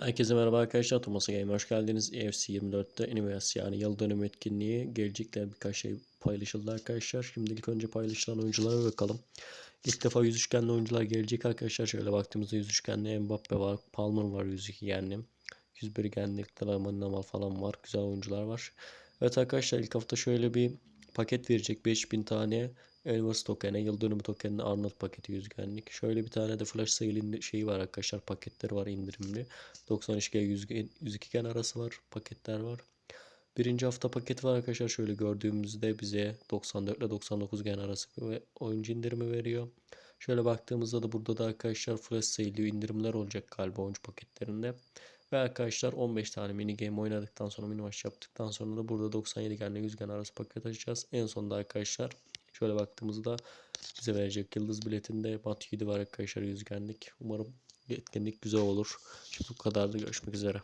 Herkese merhaba arkadaşlar. Thomas'a Game'e hoş geldiniz. EFC 24'te Universe yani yıl dönümü etkinliği gelecekler birkaç şey paylaşıldı arkadaşlar. Şimdi ilk önce paylaşılan oyunculara bakalım. İlk defa yüz üçgenli oyuncular gelecek arkadaşlar. Şöyle baktığımızda yüz üçgenli Mbappe var. Palmer var 102 genli. 101 genli Namal falan var. Güzel oyuncular var. Evet arkadaşlar ilk hafta şöyle bir paket verecek. 5000 tane Elmas token'e, yıl dönümü Arnold paketi yüzgenlik. Şöyle bir tane de flash sale şeyi var arkadaşlar. Paketleri var indirimli. 93G 102 gen arası var. Paketler var. Birinci hafta paketi var arkadaşlar. Şöyle gördüğümüzde bize 94 ile 99 gen arası ve oyuncu indirimi veriyor. Şöyle baktığımızda da burada da arkadaşlar flash sale indirimler olacak galiba oyuncu paketlerinde. Ve arkadaşlar 15 tane mini game oynadıktan sonra mini maç yaptıktan sonra da burada 97 gen ile 100 gen arası paket açacağız. En sonunda arkadaşlar Şöyle baktığımızda bize verecek yıldız biletinde Mat 7 var arkadaşlar yüzgenlik. Umarım etkinlik güzel olur. Şimdi bu kadar da görüşmek üzere.